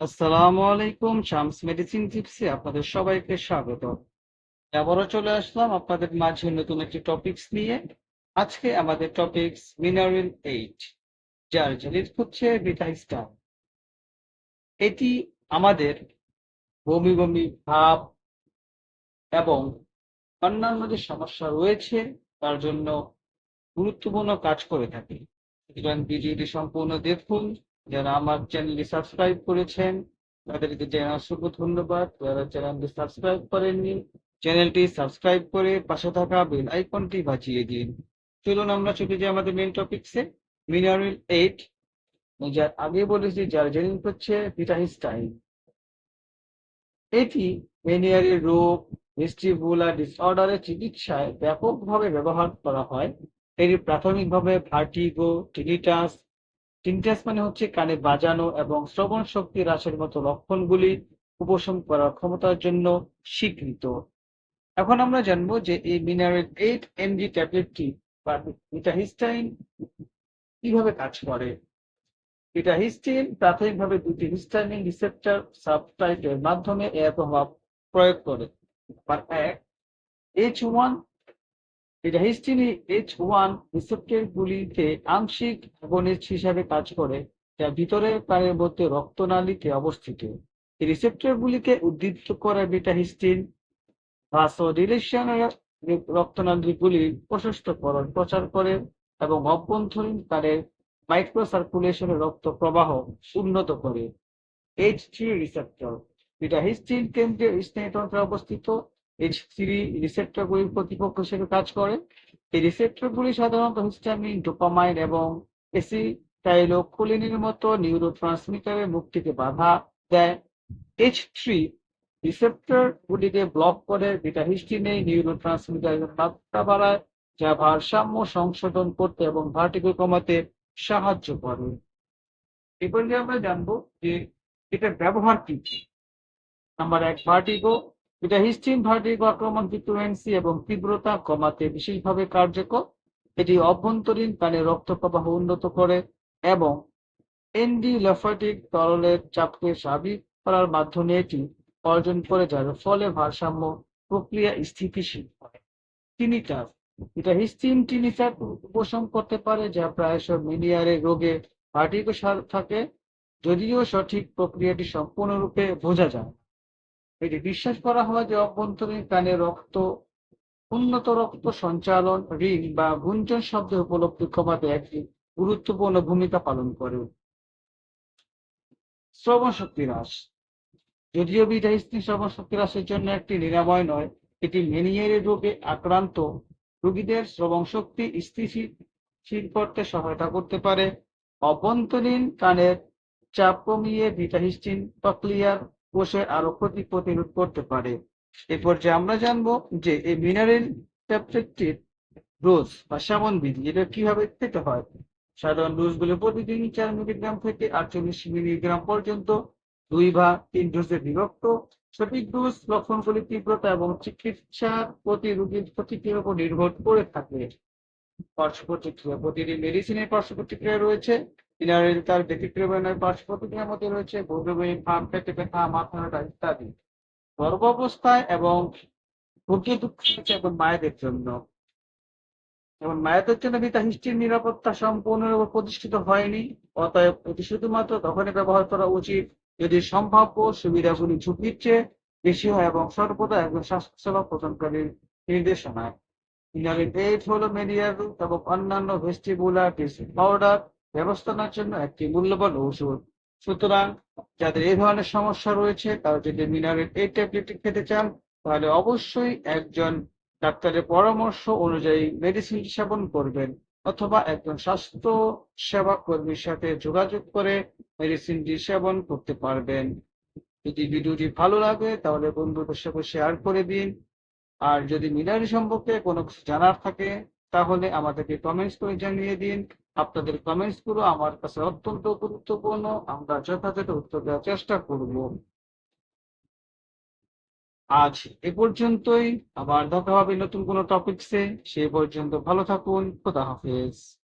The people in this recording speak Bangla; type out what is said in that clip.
আসসালামু আলাইকুম, শামস মেডিসিন টিপসে আপনাদের সবাইকে স্বাগত। আবারও চলে আসলাম আপনাদের মাঝে নতুন একটি টপিকস নিয়ে। আজকে আমাদের টপিকস মিনারেল এইট, যার জেলিত হচ্ছে ভিটাইস্টার এটি আমাদের বমি বমি ভাব এবং অন্যান্য যে সমস্যা রয়েছে, তার জন্য গুরুত্বপূর্ণ কাজ করে থাকে। সুতরাং ভিডিওটি সম্পূর্ণ দেখুন। যারা আমার চ্যানেলটি সাবস্ক্রাইব করেছেন, তাদেরকে জানাই অসংখ্য ধন্যবাদ। যারা চ্যানেলটি সাবস্ক্রাইব করেননি, চ্যানেলটি সাবস্ক্রাইব করে পাশে থাকা বেল আইকনটি বাজিয়ে দিন। চলুন আমরা চলে যাই আমাদের মেন টপিকসে মিনারেল এইট যার আগে বলেছি, যার জেনিং হচ্ছে ভিটাহিস্টাইন এটি মেনিয়ারি রোগ ভেস্টিবুলার ডিসঅর্ডারের চিকিৎসায় ব্যাপকভাবে ব্যবহার করা হয়। এটি প্রাথমিকভাবে ভার্টিগো টিনিটাস টিনিটাস মানে হচ্ছে কানে বাজানো এবং শ্রবণ শক্তি হ্রাসের মতো লক্ষণগুলি উপশম করার ক্ষমতার জন্য স্বীকৃত। এখন আমরা জানব যে এই মিনারেল এইট এমজি ট্যাবলেটটি বা ভিটাহিস্টাইন কীভাবে কাজ করে? ভিটাহিস্টিন প্রাথমিকভাবে দুটি হিস্টামিন রিসেপ্টর সাবটাইটের মাধ্যমে এর প্রভাব প্রয়োগ করে। এক H one betahistine H one receptor গুলিতে আংশিক অ্যাগনিস্ট হিসাবে কাজ করে, যা ভিতরের প্রাণের মধ্যে রক্তনালীতে অবস্থিত। এই রিসেপ্টর গুলিকে উদ্দীপ্ত করে ভিটাহিস্টিন ভাসোডিলেশন রক্তনালীগুলি প্রশস্তকরণ, প্রচার করে এবং অভ্যন্তরীণ তারের মাইক্রো সার্কুলেশনের রক্ত প্রবাহ উন্নত করে। এইচ থ্রি রিসেপ্টর ভিটাহিস্টিন কেন্দ্রীয় স্নায়ুতন্ত্রে অবস্থিত। এইচ থ্রি রিসেপ্টরগুলির প্রতিপক্ষ হিসেবে কাজ করে। এই রিসেপ্টরগুলি সাধারণত হিস্টামিন ডোপামাইন এবং এসিটাইলোকোলিনের মতো নিউরো ট্রান্সমিটারের মুক্তিকে বাধা দেয়। এইচ থ্রি রিসেপ্টর গুলিকে ব্লক করে ভিটাহিস্টিনে নিউরো ট্রান্সমিটারের মাত্রা বাড়ায়, যা ভারসাম্য সংশোধন করতে এবং ভার্টিগো কমাতে সাহায্য করে। এরপর আমরা জানব যে এটার ব্যবহার কি কি? নাম্বার এক ভার্টিগো এটা হিস্টিন ভার্টিগো আক্রমণ ফ্রিকুয়েন্সি এবং তীব্রতা কমাতে বিশেষভাবে কার্যকর। এটি অভ্যন্তরীণ কানে রক্ত প্রবাহ উন্নত করে এবং এন্ডিলফাটিক তরলের চাপকে স্বাভাবিক করার মাধ্যমে এটি অর্জন করে, যার ফলে ভারসাম্য প্রক্রিয়া স্থিতিশীল টিনিটাস এটা হিস্টিন টিনিটাস উপশম করতে পারে, যা প্রায়শ মিনিয়ারের রোগে ভার্টিগো থাকে, যদিও সঠিক প্রক্রিয়াটি সম্পূর্ণরূপে বোঝা যায় এটি বিশ্বাস করা হয় যে অভ্যন্তরীণ কানে রক্ত, উন্নত রক্ত সঞ্চালন, রিং বা গুঞ্জন শব্দ উপলব্ধি কমাতে একটি গুরুত্বপূর্ণ ভূমিকা পালন করে। শ্রবণ শক্তি হ্রাস। যদিও বিধাইস্তিন শ্রবণ শক্তি হ্রাসের জন্য একটি নিরাময় নয়, এটি মেনিয়ারি রোগে আক্রান্ত রোগীদের শ্রবণ শক্তি স্থিতিশীল করতে সহায়তা করতে পারে। অভ্যন্তরীণ কানের চাপ কমিয়ে ভিটাহিস্টিন প্রক্রিয়ার কোষের আরও ক্ষতি প্রতিরোধ করতে পারে। এরপর যে আমরা জানব যে এই মিনারেল ট্যাবলেটটির ডোজ বা সেবন বিধি, এটা কীভাবে খেতে হয়? সাধারণ ডোজগুলো প্রতিদিন চার মিলিগ্রাম থেকে আটচল্লিশ মিলিগ্রাম পর্যন্ত। দুই বা তিন ডোজে বিভক্ত। সঠিক ডোজ লক্ষণগুলি তীব্রতা এবং চিকিৎসার প্রতি রোগীর প্রতিক্রিয়ার উপর নির্ভর করে থাকে। পার্শ্ব প্রতিক্রিয়া প্রতিটি মেডিসিনের পার্শ্ব প্রতিক্রিয়া রয়েছে। মিনারেল তার ব্যতিক্রমের পার্শ্ব প্রতিক্রিয়ার মধ্যে রয়েছে বমি ফার্ম পেটে ব্যথা মাথা ব্যথা ইত্যাদি। গর্ভাবস্থায় এবং ভুগিয়ে দুঃখ হচ্ছে এবং মায়েদের জন্য। এবং মায়েদের জন্য বিতা হিস্ট্রির নিরাপত্তা সম্পূর্ণরূপে প্রতিষ্ঠিত হয়নি, অতএব এটি শুধুমাত্র তখনই ব্যবহার করা উচিত। যদি সম্ভাব্য সুবিধাগুলি ঝুঁকির চেয়ে বেশি হয় এবং সর্বদা একজন স্বাস্থ্যসেবা প্রদানকারীর নির্দেশনায়। মিনারেল এইট হলো মেডিয়ার এবং অন্যান্য ভেস্টিবুলার পাউডার ব্যবস্থাপনার জন্য একটি মূল্যবান ঔষধ। সুতরাং যাদের এই ধরনের সমস্যা রয়েছে, তারা যদি মিনারেল এই ট্যাবলেটটি খেতে চান, তাহলে অবশ্যই একজন ডাক্তারের পরামর্শ অনুযায়ী মেডিসিন সেবন করবেন অথবা একজন স্বাস্থ্য সেবা কর্মীর সাথে যোগাযোগ করে মেডিসিনটি সেবন করতে পারবেন। যদি ভিডিওটি ভালো লাগে, তাহলে বন্ধুদের সাথে শেয়ার করে দিন। আর যদি মিনারি সম্পর্কে কোনো কিছু জানার থাকে, তাহলে আমাদেরকে কমেন্টস করে জানিয়ে দিন। আপনাদের কমেন্টসগুলো আমার কাছে অত্যন্ত গুরুত্বপূর্ণ। আমরা যথাযথ উত্তর দেওয়ার চেষ্টা করব। আজ এ পর্যন্তই। আবার দেখা হবে নতুন কোনো টপিকসে সে পর্যন্ত ভালো থাকুন। খোদা হাফেজ।